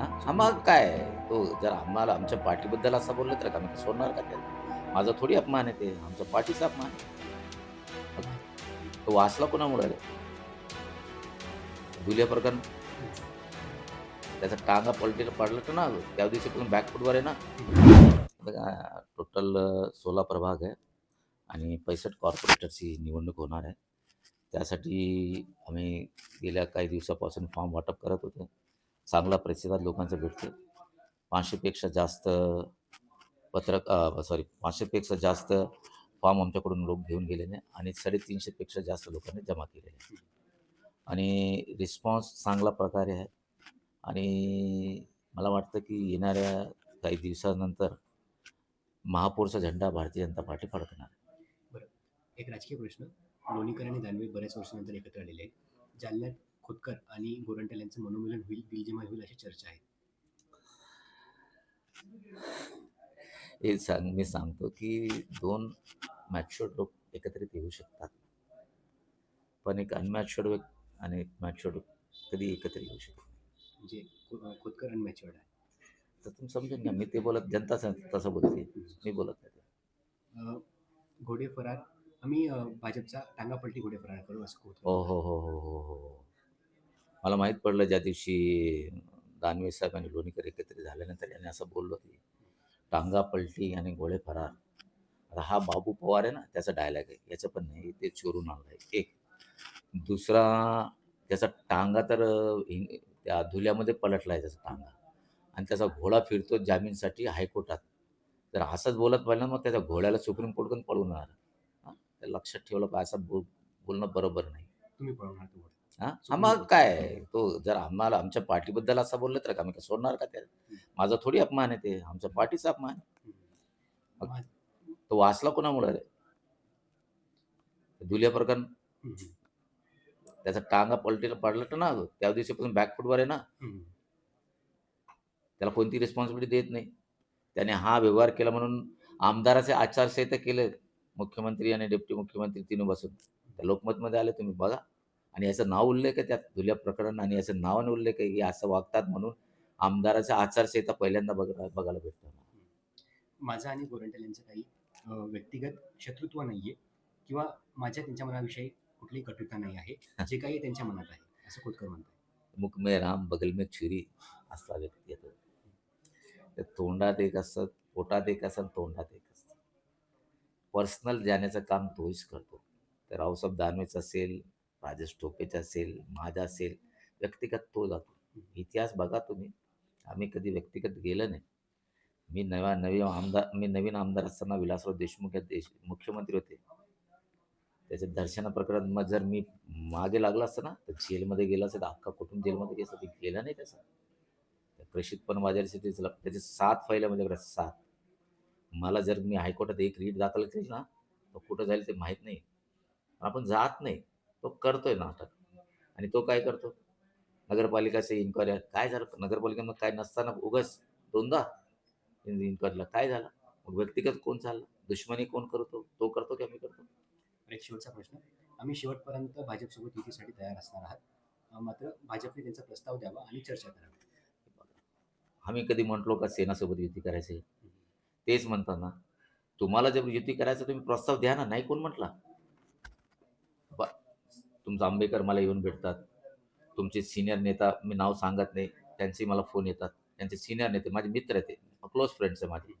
हां, हां, मग काय तो जर आम्हाला आमच्या पार्टीबद्दल असं बोललं तर का मी सोडणार का त्याला? माझा थोडी अपमान आहे ते, आमच्या पार्टीचा अपमान आहे. तो वाचला कोणामुळे दुलिया प्रकरण. त्याचा टांगा पलटीला पडलं तर ना त्या दिवशी पण बॅकफूटवर आहे ना. टोटल सोळा प्रभाग आहे आणि पैसठ कॉर्पोरेटरची निवडणूक होणार आहे. त्यासाठी आम्ही गेल्या काही दिवसापासून फॉर्म वाटप करत होतो. चांगला प्रतिसाद लोकांचा भेटतो. पाचशेपेक्षा जास्त पत्रक सॉरी पाचशेपेक्षा जास्त फॉर्म आमच्याकडून लोक घेऊन गेलेले आणि साडेतीनशेपेक्षा जास्त लोकांनी जमा केलेले. आहे आणि रिस्पॉन्स चांगला प्रकारे आहे. आणि मला वाटतं की येणाऱ्या काही दिवसानंतर महापौरचा झेंडा भारतीय जनता पार्टी फडकणार बरं. एक राजकीय प्रश्न. लोणीकर आणि दानवे बऱ्याच वर्षानंतर एकत्र आलेले आहेत. जालन्यात खोतकर आणि गोरंट्याल यांचं मनोमिलन होईल बिल जेव्हा होईल अशी चर्चा आहे. हे सांग मी सांगतो की दोन मॅच्युअर्ड लोक एकत्रित येऊ शकतात. पण एक अनमॅच्युअर्ड व्यक्ती आणि एक मॅच्युअर्ड कधी एकत्र येऊ शकत. म्हणजे खोतकर अनमॅच्युअर्ड आहे. तर तुम्ही समजून घ्या मी ते बोलत जनता तसं बोलते. मी बोलत नाही. घोडे फरार आम्ही भाजपचा टांगापलटी घोडे फरार करू असं हो हो हो हो हो हो हो. मला माहीत पडलं ज्या दिवशी दानवे साहेब आणि लोणीकर एकत्रित झाल्यानंतर यांनी असं बोललो की टांगा पलटी आणि गोळे फरार. आता हा बाबू पवार आहे ना त्याचा डायलॉग आहे. याचं पण नाही ते चोरून आणलं आहे एक. दुसरा त्याचा टांगा तर त्या धुल्यामध्ये पलटला आहे त्याचा टांगा. आणि त्याचा घोडा फिरतो जामीनसाठी हायकोर्टात. जर असंच बोलत पाहिलं ना मग त्याच्या घोड्याला सुप्रीम कोर्टकडून पळून हां? ते लक्षात ठेवलं पाहिजे असं बोल बोलणं बरोबर नाही. तुम्ही पळवणार हां? हां मग काय तो जर आम्हाला आमच्या पार्टीबद्दल असं बोललं तर आम्ही काय सोडणार का त्याला? माझा थोडी अपमान आहे ते. आमच्या पार्टीचा अपमान आहे. तो वाचला कोणामुळे रे? दुलिया प्रकरण. त्याचा टांगा पलटीला पडलं तर ना त्या दिवशीपासून बॅकफूटवर आहे ना. त्याला कोणती रिस्पॉन्सिबिलिटी देत नाही. त्याने हा व्यवहार केला म्हणून आमदाराचे आचारसंहिता केले मुख्यमंत्री आणि डेप्टी मुख्यमंत्री तिने बसून. त्या लोकमतमध्ये आले तुम्ही बघा. आणि याचं नाव उल्लेख आहे त्यात दुलिया प्रकरण आणि याचं नावाने उल्लेख आहे की असं वागतात म्हणून आमदाराच्या आचारसंहिता पहिल्यांदा बघ बघायला भेटतं. माझा आणि गोरंट्याल यांचं काही व्यक्तिगत शत्रुत्व नाहीये किंवा माझ्या त्यांच्या मनाविषयी कुठलीही कटुता नाही आहे जे काही त्यांच्या मनात आहे असं खोतकर म्हणतात मुख में राम बगल में छुरी असा व्यक्ती येतो त्या तोंडात एक असतं पोटात एक असतं तोंडात एक असतं. पर्सनल जाण्याचं काम तोच करतो. तर रावसाहेब दानवेचं असेल राजेश टोपेचा असेल माझा असेल व्यक्तिगत तो जातो. इतिहास बघा तुम्ही. आम्ही कधी व्यक्तिगत गेलं नाही. मी नवा नवीन आमदार मी नवीन आमदार असताना विलासराव देशमुख या देश मुख्यमंत्री होते. त्याच्या दर्शना प्रकरण मग जर मी मागे लागला असतं ना तर जेलमध्ये गेला असेल तर अख्खा कुटुंब जेलमध्ये गेलं असतं ते गेलं नाही त्याचं त्या प्रेषित पण माझ्यासाठी त्याचे सात फाईल आहे माझ्याकडे सात. मला जर मी हायकोर्टात एक रीट दाखल केली ना तर कुठं जाईल ते माहीत नाही. आपण जात नाही. तो करतोय नाटक. आणि तो काय करतो? नगरपालिकाचे इन्क्वायरी काय झालं? नगरपालिकेमध्ये काय नसताना उगाच दोनदा इन्क्वायरीला काय झालं? मग व्यक्तिगत कोण चाललं? दुश्मनी कोण करतो? तो करतो की आम्ही करतो? एक शेवटचा प्रश्न. आम्ही शेवटपर्यंत भाजपसोबत युतीसाठी तयार असणार आहात. मात्र भाजपने त्यांचा प्रस्ताव द्यावा आणि चर्चा करावी. आम्ही कधी म्हटलो का सेनासोबत युती करायचे? तेच म्हणतात ना तुम्हाला जर युती करायचं तुम्ही प्रस्ताव द्या ना. नाही कोण म्हटला? तुमचा आंबेकर मला येऊन भेटतात. तुमचे सिनियर नेता मी नाव सांगत नाही. त्यांचे मला फोन येतात. त्यांचे सिनियर नेते माझे मित्र आहेत ते. क्लोज फ्रेंड्स आहे माझे.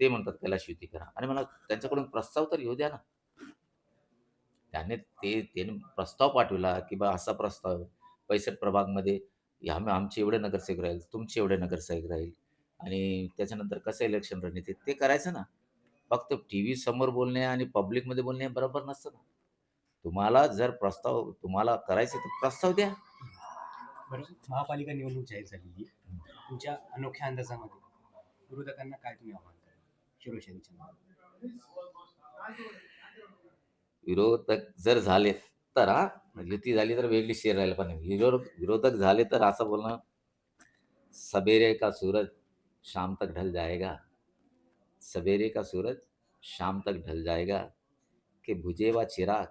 ते म्हणतात कैलाश युती करा. आणि मला त्यांच्याकडून प्रस्ताव तर येऊ द्या ना. त्याने ते त्याने प्रस्ताव पाठविला की बा असा प्रस्ताव पैसठ प्रभागमध्ये आम्ही आमचे एवढे नगरसेवक राहील तुमचे एवढे नगरसेवक राहील. आणि त्याच्यानंतर कसं इलेक्शन रणनीती ते करायचं ना. फक्त टी व्ही समोर बोलणे आणि पब्लिकमध्ये बोलणे बरोबर नसतं ना. तुम्हाला जर प्रस्ताव तुम्हाला करायचं तर प्रस्ताव द्या. बरं महापालिका निवडणूक जाहीर आहे. तुमच्या अनोख्या अंदाजामध्ये विरोधकांना काय तुम्ही आव्हान शिवसेनेच्या विरोधक जर झाले तर हा? युती झाली तर वेगळी शेर राहायला पण. विरोध विरोधक झाले तर असं बोलणं सवेरे का सूरज शाम तक ढल जाएगा? सवेरे का सूरज शाम तक ढल जाएगा? कि बुझे हुआ चिराग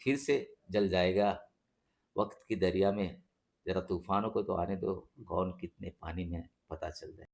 फिर से जल जाएगा। वक्त की दरिया में जरा तूफानों को तो आने दो कौन कितने पानी में पता चल जाए।